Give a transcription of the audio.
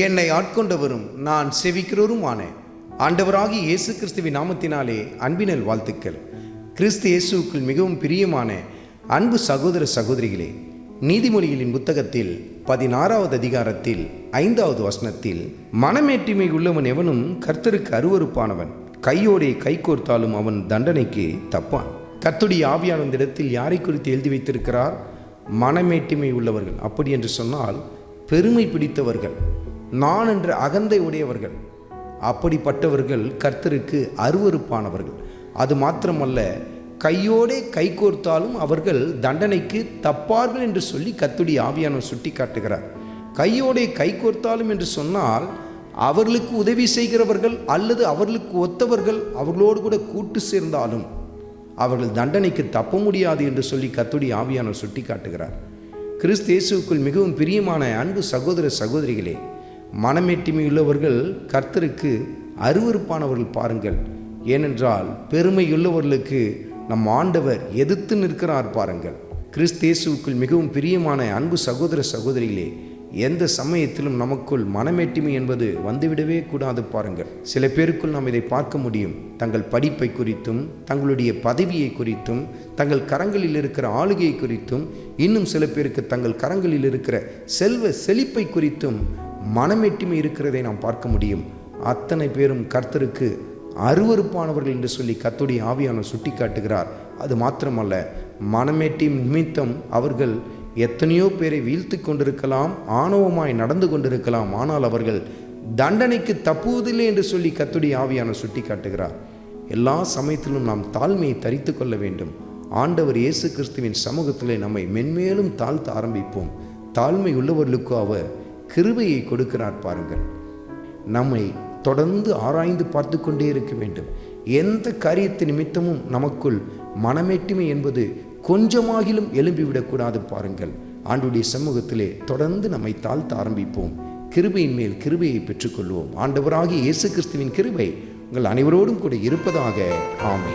என்னை ஆட்கொண்டவரும் நான் செவிக்கிறவருமான ஆண்டவராகி இயேசு கிறிஸ்துவின் நாமத்தினாலே அன்பினல் வாழ்த்துக்கள். கிறிஸ்து இயேசுவுக்குள் மிகவும் பிரியமான அன்பு சகோதர சகோதரிகளே நீதிமொழிகளின் புத்தகத்தில் பதினாறாவது அதிகாரத்தில் ஐந்தாவது வசனத்தில் மனமேட்டுமை உள்ளவன் எவனும் கர்த்தருக்கு அருவருப்பானவன் கையோடே கை கோர்த்தாலும் அவன் தண்டனைக்கு தப்பான். கர்த்துடைய ஆவியானந்த இடத்தில் யாரை குறித்து எழுதி வைத்திருக்கிறார்? மனமேட்டுமை உள்ளவர்கள். அப்படி என்று சொன்னால் பெருமை பிடித்தவர்கள். நான் என்ற அகந்தை உடையவர்கள். அப்படிப்பட்டவர்கள் கர்த்தருக்கு அருவருப்பானவர்கள். அது மாத்திரமல்ல கையோடே கை கோர்த்தாலும் அவர்கள் தண்டனைக்கு தப்பார்கள் என்று சொல்லி கத்துடி ஆவியானவர் சுட்டி காட்டுகிறார் கையோடே கை கோர்த்தாலும் என்று சொன்னால் அவர்களுக்கு உதவி செய்கிறவர்கள் அல்லது அவர்களுக்கு ஒத்தவர்கள் அவர்களோடு கூட கூட்டு சேர்ந்தாலும் அவர்கள் தண்டனைக்கு தப்ப முடியாது என்று சொல்லி கத்துடைய ஆவியானவர் சுட்டி காட்டுகிறார் கிறிஸ்து இயேசுக்குள் மிகவும் பிரியமான அன்பு சகோதர சகோதரிகளே மனமேட்டிமை உள்ளவர்கள் கர்த்தருக்கு அருவருப்பானவர்கள் பாருங்கள். ஏனென்றால் பெருமையுள்ளவர்களுக்கு நம் ஆண்டவர் எதிர்த்து நிற்கிறார் பாருங்கள். கிறிஸ்தேசுக்குள் மிகவும் பிரியமான அன்பு சகோதர சகோதரிகளே எந்த சமயத்திலும் நமக்குள் மனமேட்டிமை என்பது வந்துவிடவே கூடாது பாருங்கள். சில பேருக்குள் நாம் இதை பார்க்க முடியும். தங்கள் படிப்பை குறித்தும் தங்களுடைய பதவியை குறித்தும் தங்கள் கரங்களில் இருக்கிற ஆளுகையை குறித்தும் இன்னும் சில பேருக்கு தங்கள் கரங்களில் இருக்கிற செல்வ செழிப்பை குறித்தும் மனமேட்டிமை இருக்கிறதை நாம் பார்க்க முடியும். அத்தனை பேரும் கர்த்தருக்கு அருவருப்பானவர்கள் என்று சொல்லி கத்துடைய ஆவியான சுட்டி காட்டுகிறார் அது மாத்திரமல்ல மனமேட்டி நிமித்தம் அவர்கள் எத்தனையோ பேரை வீழ்த்து கொண்டிருக்கலாம் ஆணவமாய் நடந்து கொண்டிருக்கலாம் ஆனால் அவர்கள் தண்டனைக்கு தப்புவதில்லை என்று சொல்லி கத்துடைய ஆவியான சுட்டி காட்டுகிறார் எல்லா சமயத்திலும் நாம் தாழ்மையை தரித்து கொள்ள வேண்டும். ஆண்டவர் இயேசு கிறிஸ்துவின் சமூகத்திலே நம்மை மென்மேலும் தாழ்த்த ஆரம்பிப்போம். தாழ்மை உள்ளவர்களுக்கு அவர் கிருபையை கொடுக்கிறார் பாருங்கள். நம்மை தொடர்ந்து ஆராய்ந்து பார்த்து கொண்டே இருக்க வேண்டும். எந்த காரியத்து நிமித்தமும் நமக்குள் மனமேட்டுமை என்பது கொஞ்சமாகிலும் எழும்பிவிடக்கூடாது பாருங்கள். ஆண்டுடைய சமூகத்திலே தொடர்ந்து நம்மை தாழ்த்த ஆரம்பிப்போம். கிருபையின் மேல் கிருபையை பெற்றுக்கொள்வோம். ஆண்டவராகிய இயேசு கிறிஸ்துவின் கிருபை உங்கள் அனைவரோடும் கூட இருப்பதாக. ஆமை